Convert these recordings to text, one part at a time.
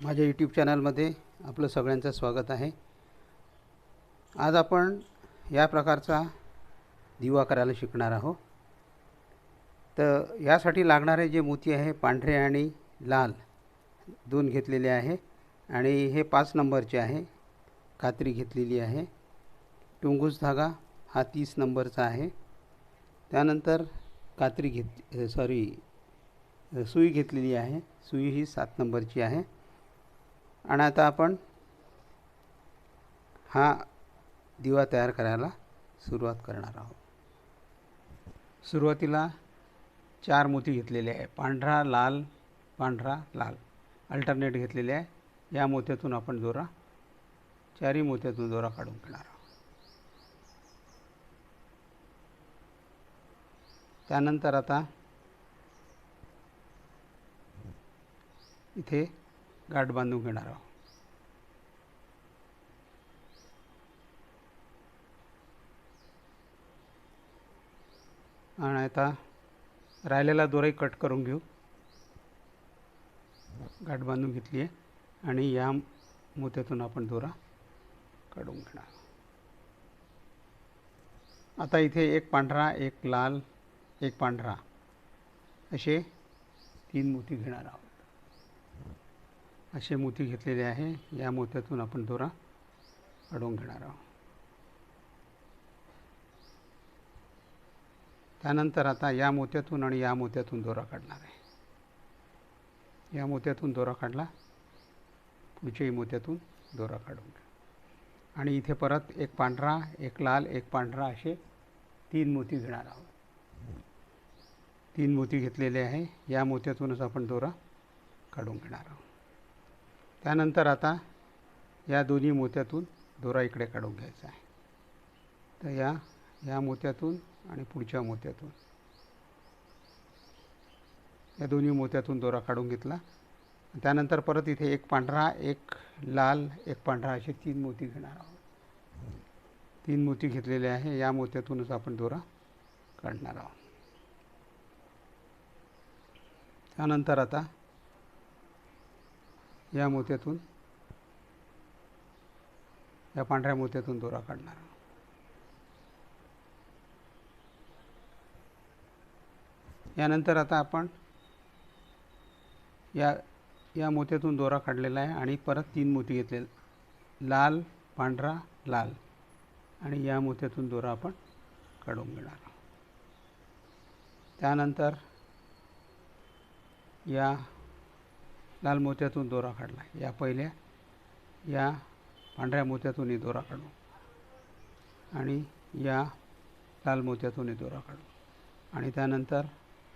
माझ्या यूट्यूब चॅनलमध्ये आपलं सगळ्यांचं स्वागत आहे. आज आपण या प्रकारचा दिवा करायला शिकणार आहोत. तर यासाठी लागणारे जे मोती आहे पांढरे आणि लाल दोन घेतलेले आहे. आणि हे पाच नंबरचे आहे कात्री घेतलेली आहे. टुंगूस धागा हा तीस नंबरचा आहे. त्यानंतर कात्री घेत सॉरी सुई घेतलेली आहे. सुई ही सात नंबरची आहे. आणि आता आपण हा दिवा तयार करायला सुरुवात करणार आहोत. सुरुवातीला चार मोती घेतलेले आहे. पांढरा लाल पांढरा लाल. अल्टरनेट घेतलेले आहे. या मोत्यातून आपण दोरा चारही मोत्यातून दोरा काढून घेणार आहोत. त्यानंतर आता इथे गाठ बांधून घेणार आहोत. आणि आता राहिलेला दोराही कट करून घेऊ. गाठ बांधून घेतली आहे. आणि या मोत्यातून आपण दोरा काढून घेणार आता इथे एक पांढरा एक लाल एक पांढरा असे तीन मोती घेणार आहोत. असे मोती घेतलेले आहे. या मोत्यातून आपण दोरा काढून घेणार आहोत. त्यानंतर आता या मोत्यातून आणि या मोत्यातून दोरा काढणार आहे. या मोत्यातून दोरा काढला पुढच्याही मोत्यातून दोरा काढून घ्या. आणि इथे परत एक पांढरा एक लाल एक पांढरा असे तीन मोती घेणार आहोत. तीन मोती घेतलेले आहे. या मोत्यातूनच आपण दोरा काढून घेणार आहोत. त्यानंतर आता या दोन्ही मोत्यातून दोरा इकडे काढून घ्यायचा आहे. तर या या मोत्यातून आणि पुढच्या मोत्यातून. या दोन्ही मोत्यातून दोरा काढून घेतला. त्यानंतर परत इथे एक पांढरा एक लाल एक पांढरा असे तीन मोती घेणार आहोत. तीन मोती घेतलेले आहे. या मोत्यातूनच आपण दोरा काढणार आहोत. त्यानंतर आता या मोत्यातून या पांढऱ्या मोत्यातून दोरा काढणार. यानंतर आता आपण या या मोत्यातून दोरा काढलेला आहे आणि परत तीन मोती घेतले लाल पांढरा लाल. आणि या मोत्यातून दोरा आपण काढून घेणार. त्यानंतर या लाल मोत्यातून दोरा काढला. या पहिल्या या पांढऱ्या मोत्यातूनही दोरा काढू. आणि या लाल मोत्यातूनही दोरा काढू. आणि त्यानंतर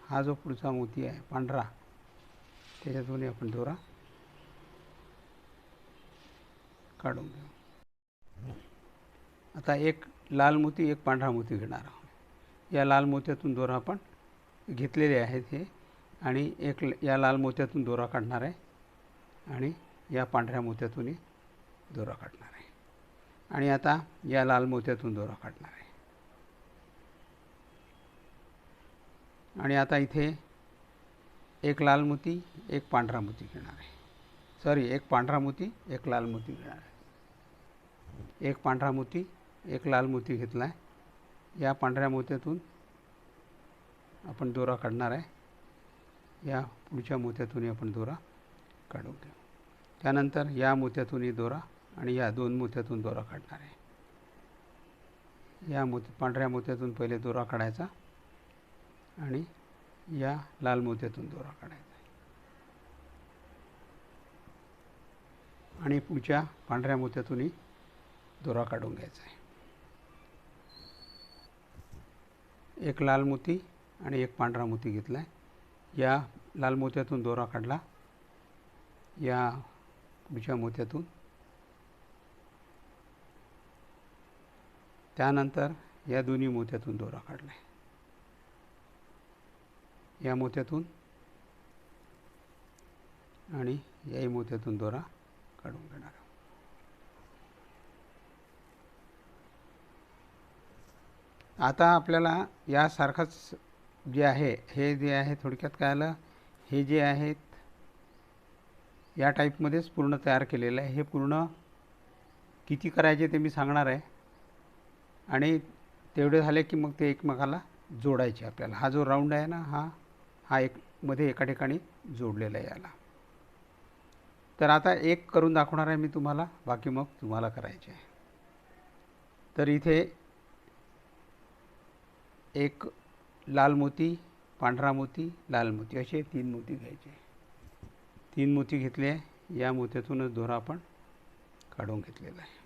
हा जो पुढचा मोती आहे पांढरा त्याच्यातूनही आपण दोरा काढून घेऊ. आता एक लाल मोती एक पांढरा मोती घेणार आहोत. या लाल मोत्यातून दोरा आपण घेतलेले आहेत हे. आणि एक या लाल मोत्यातून दोरा काढणार आहे आणि या पांढऱ्या मोत्यातूनही दोरा काढणार आहे. आणि आता या लाल मोत्यातून दोरा काढणार आहे. आणि आता इथे एक लाल मोती एक पांढरा मोती घेणार आहे. सॉरी एक पांढरा मोती एक लाल मोती घेणार आहे. एक पांढरा मोती एक लाल मोती घेतला आहे या पांढऱ्या मोत्यातून आपण दोरा काढणार आहे. या पुढच्या मोत्यातूनही आपण दोरा काढून घेऊ त्यानंतर या मोत्यातूनही दोरा आणि या दोन मोत्यातून दोरा काढणार आहे. या मोत पांढऱ्या मोत्यातून पहिले दोरा काढायचा आणि या लाल मोत्यातून दोरा काढायचा आहे. आणि पुढच्या पांढऱ्या मोत्यातूनही दोरा काढून घ्यायचा आहे. एक लाल मोती आणि एक पांढरा मोती घेतला आहे या लाल मोत्यातून दोरा काढला. या पुढच्या मोत्यातून. त्यानंतर या दोन्ही मोत्यातून दोरा काढला या मोत्यातून आणि याही मोत्यातून दोरा काढून घेणार आता आपल्याला यासारखंच जे आहे हे जे आहे थोडक्यात काय आलं? हे जे आहेत या टाईपमध्येच पूर्ण तयार केलेलं आहे. हे पूर्ण किती करायचे ते मी सांगणार आहे. आणि तेवढे झाले की मग ते एकमेकाला जोडायचे आपल्याला. हा जो राऊंड आहे ना हा हा एक मध्ये एका ठिकाणी जोडलेला आहे याला. तर आता एक करून दाखवणार आहे मी तुम्हाला बाकी मग तुम्हाला करायचे आहे. तर इथे एक लाल मोती पांढरा मोती लाल मोती असे तीन मोती घ्यायचे. तीन मोती घेतले या मोत्यातूनच दोरा आपण काढून घेतलेला आहे.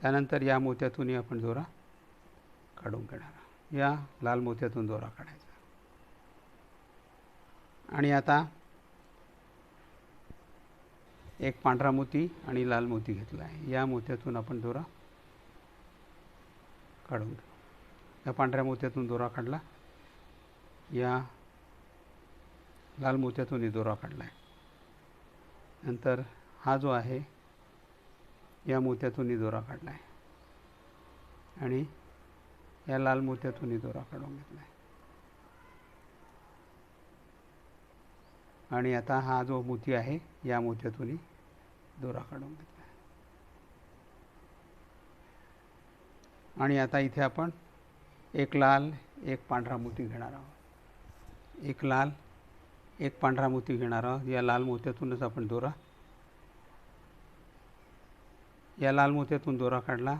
त्यानंतर या मोत्यातूनही आपण दोरा काढून घेणार या लाल मोत्यातून दोरा काढायचा. आणि आता एक पांढरा मोती आणि लाल मोती घेतला आहे. या मोत्यातून आपण दोरा काढून घेऊ. या पांढऱ्या मोत्यातून दोरा काढला. या लाल मोत्यातून दोरा काढला आहे नंतर हा जो आहे या मोत्यातून दोरा काढला आहे आणि या लाल मोत्यातून दोरा काढून घेतला आहे आणि आता हा जो मोती आहे या मोत्यातूनही दोरा काढून घेतला आहे आणि आता इथे आपण एक लाल एक पांढरा मोती घेणार आहोत. एक लाल एक पांढरा मोती घेणार आहोत. या लाल मोत्यातूनच आपण दोरा या लाल मोत्यातून दोरा काढला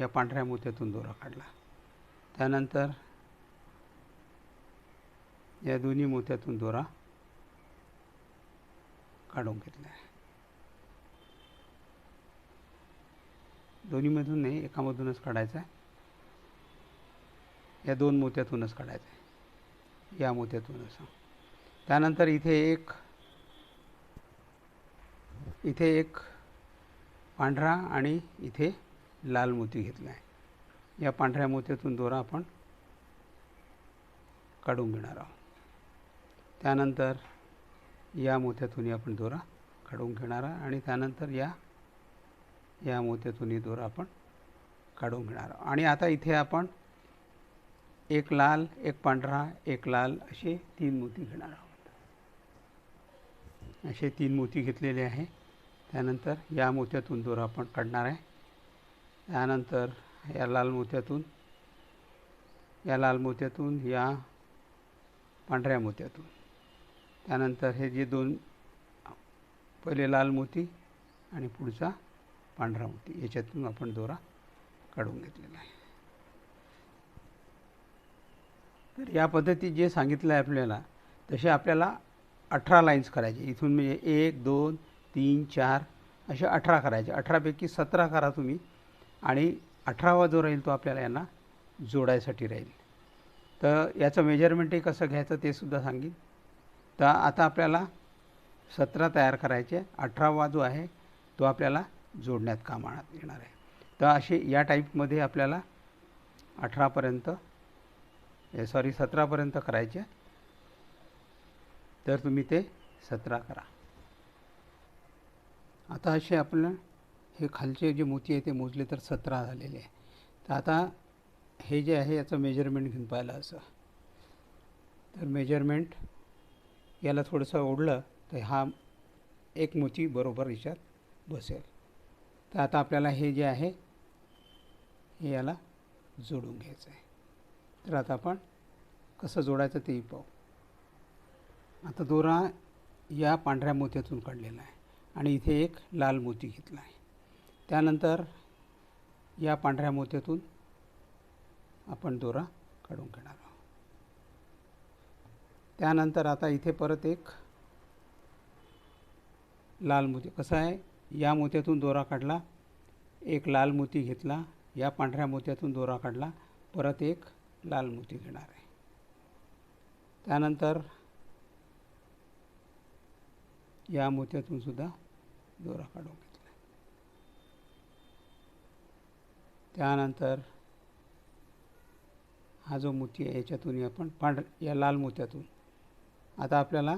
या पांढऱ्या मोत्यातून दोरा काढला. त्यानंतर या दोन्ही मोत्यातून दोरा काढून घेतला आहे. दोन्हीमधून नाही एकामधूनच काढायचा आहे. या दोन मोत्यातूनच काढायचं आहे. या मोत्यातूनच त्यानंतर इथे एक इथे एक पांढरा आणि इथे लाल मोती घेतला आहे. या पांढऱ्या मोत्यातून दोरा आपण काढून घेणार आहोत. त्यानंतर या मोत्यातूनही आपण दोरा काढून घेणार आहोत आणि त्यानंतर या या मोत्यातूनही दोरा आपण काढून घेणार आहोत. आणि आता इथे आपण एक लाल एक पांढरा एक लाल असे तीन मोती घेणार आहोत. असे तीन मोती घेतलेले आहे. त्यानंतर या मोत्यातून दोरा आपण काढणार आहे. त्यानंतर या लाल मोत्यातून या लाल मोत्यातून या पांढऱ्या मोत्यातून. त्यानंतर हे जे दोन पहिले लाल मोती आणि पुढचा पांढरा मोती याच्यातून आपण दोरा काढून घेतलेला आहे. तर या पद्धतीत जे सांगितलं आहे आपल्याला तसे आपल्याला अठरा लाईन्स करायचे. इथून म्हणजे एक दोन तीन चार असे अठरा करायचे. अठरापैकी सतरा करा तुम्ही आणि अठरावा जो राहील तो आपल्याला यांना जोडायसाठी राहील. तर याचं मेजरमेंटही कसं घ्यायचं ते सुद्धा सांगेन. तर आता आपल्याला सतरा तयार करायचे. अठरावा जो आहे तो आपल्याला जोडण्यात कामात येणार आहे. तर असे या टाईपमध्ये आपल्याला अठरापर्यंत सॉरी सतरापर्यंत करायचे. तर तुम्ही ते सतरा करा. आता असे आपलं हे खालचे जे मोती आहे ते मोजले तर सतरा झालेले आहे. तर आता हे जे आहे याचं मेजरमेंट घेऊन पाहिलं असं. तर मेजरमेंट याला थोडंसं ओढलं तर हा एक मोती बरोबर याच्यात बसेल. तर आता आपल्याला हे जे आहे हे याला जोडून घ्यायचं आहे तर आता आपण कसं जोडायचं तेही पाहू. आता दोरा या पांढऱ्या मोत्यातून काढलेला आहे आणि इथे एक लाल मोती घेतला आहे. त्यानंतर या पांढऱ्या मोत्यातून आपण दोरा काढून घेणार आहोत. त्यानंतर आता इथे परत एक लाल मोती. कसं आहे? या मोत्यातून दोरा काढला एक लाल मोती घेतला या पांढऱ्या मोत्यातून दोरा काढला परत एक लाल मोती घेणार आहे. त्यानंतर या मोत्यातून सुद्धा दोरा काढून घेतला त्यानंतर हा जो मोती आहे याच्यातून आपण पांढर या लाल मोत्यातून आता आपल्याला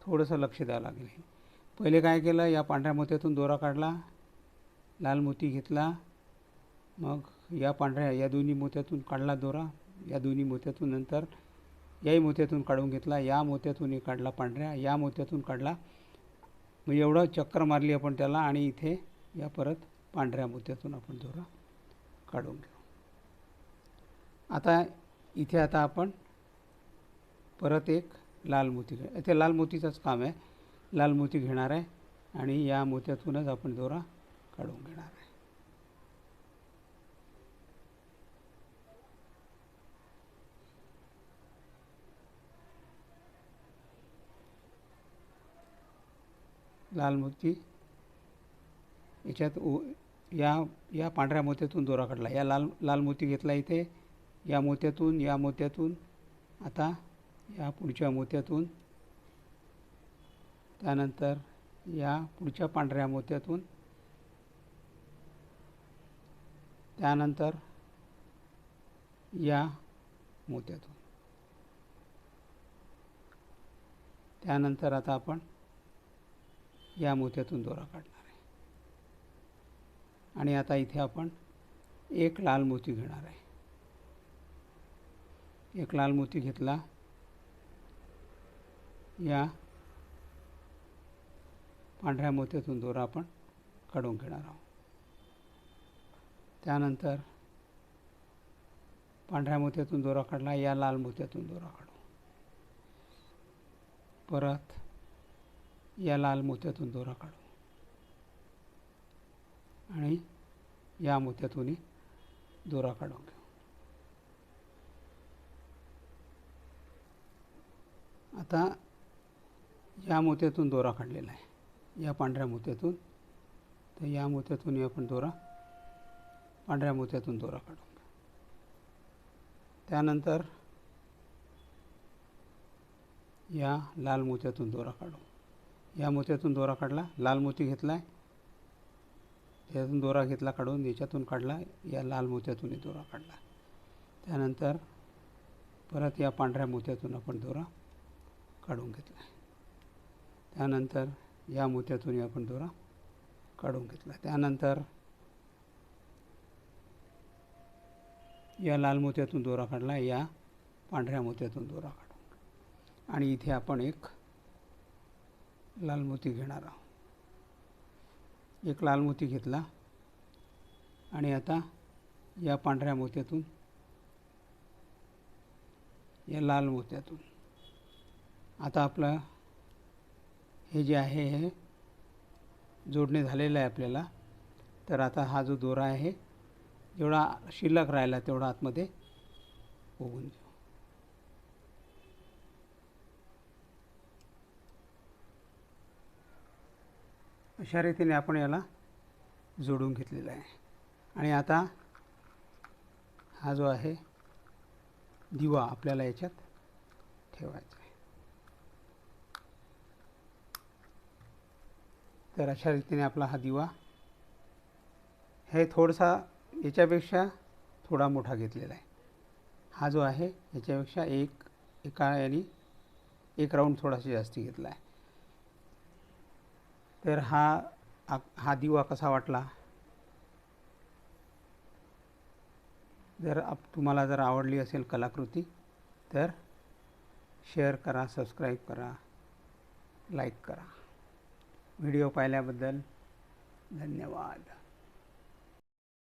थोडंसं लक्ष द्यावं लागेल. पहिले काय केलं या पांढऱ्या मोत्यातून दोरा काढला लाल मोती घेतला मग या पांढऱ्या या दोन्ही मोत्यातून काढला दोरा या दोन्ही मोत्यातून नंतर याही मोत्यातून काढून घेतला या मोत्यातूनही काढला पांढऱ्या या मोत्यातून काढला. म्हणजे एवढं चक्कर मारली आपण त्याला आणि इथे या परत पांढऱ्या मोत्यातून आपण दोरा काढून घेऊ. आता इथे आता आपण परत एक लाल मोती घे इथे लाल मोतीचंच काम आहे. लाल मोती घेणार आहे आणि या मोत्यातूनच आपण दोरा काढून घेणार आहे. लाल मोती याच्यात ओ या या पांढऱ्या मोत्यातून दोरा काढला. या लाल लाल मोती घेतला इथे. या मोत्यातून या मोत्यातून आता या पुढच्या मोत्यातून त्यानंतर या पुढच्या पांढऱ्या मोत्यातून त्यानंतर या मोत्यातून. त्यानंतर आता आपण या मोत्यातून दोरा काढणार आहे. आणि आता इथे आपण एक लाल मोती घेणार आहे. एक लाल मोती घेतला. या पांढऱ्या मोत्यातून दोरा आपण काढून घेणार आहोत. त्यानंतर पांढऱ्या मोत्यातून दोरा काढला या लाल मोत्यातून दोरा काढू. परत या लाल मोत्यातून दोरा काढू. आणि या मोत्यातूनही दोरा काढून घेऊ. आता या मोत्यातून दोरा काढलेला आहे. या पांढऱ्या मोत्यातून तर या मोत्यातूनही आपण दोरा पांढऱ्या मोत्यातून दोरा काढून घेऊ. त्यानंतर या लाल मोत्यातून दोरा काढू. या मोत्यातून दोरा काढला लाल मोती घेतला आहे त्यातून दोरा घेतला काढून याच्यातून काढला या लाल मोत्यातूनही दोरा काढला. त्यानंतर परत या पांढऱ्या मोत्यातून आपण दोरा काढून घेतला त्यानंतर या मोत्यातूनही आपण दोरा काढून घेतला. त्यानंतर या लाल मोत्यातून दोरा काढला या पांढऱ्या मोत्यातून दोरा काढून. आणि इथे आपण एक लाल मोती घेणार आहोत. एक लाल मोती घेतला आणि आता या पांढऱ्या मोत्यातून या लाल मोत्यातून. आता आपलं हे जे आहे हे जोडणे झालेलं आहे आपल्याला. तर आता हा जो दोरा आहे जेवढा शिल्लक राहिला तेवढा आतमध्ये होऊन अशा रीतीने आपण याला जोडून घेतलेला आहे. आणि आता हा जो आहे दिवा आपल्याला याच्यात ठेवायचा आहे. तर अशा रीतीने आपला हा दिवा हे थोडासा याच्यापेक्षा थोडा मोठा घेतलेला आहे. हा जो आहे याच्यापेक्षा एक एका याने एक राऊंड थोडासा जास्ती घेतला आहे. तर हा हा दिवा कसा वाटला? जर आप तुम्हाला जर आवडली असेल कलाकृती तर शेअर करा सबस्क्राईब करा लाईक करा. व्हिडिओ पाहिल्याबद्दल धन्यवाद.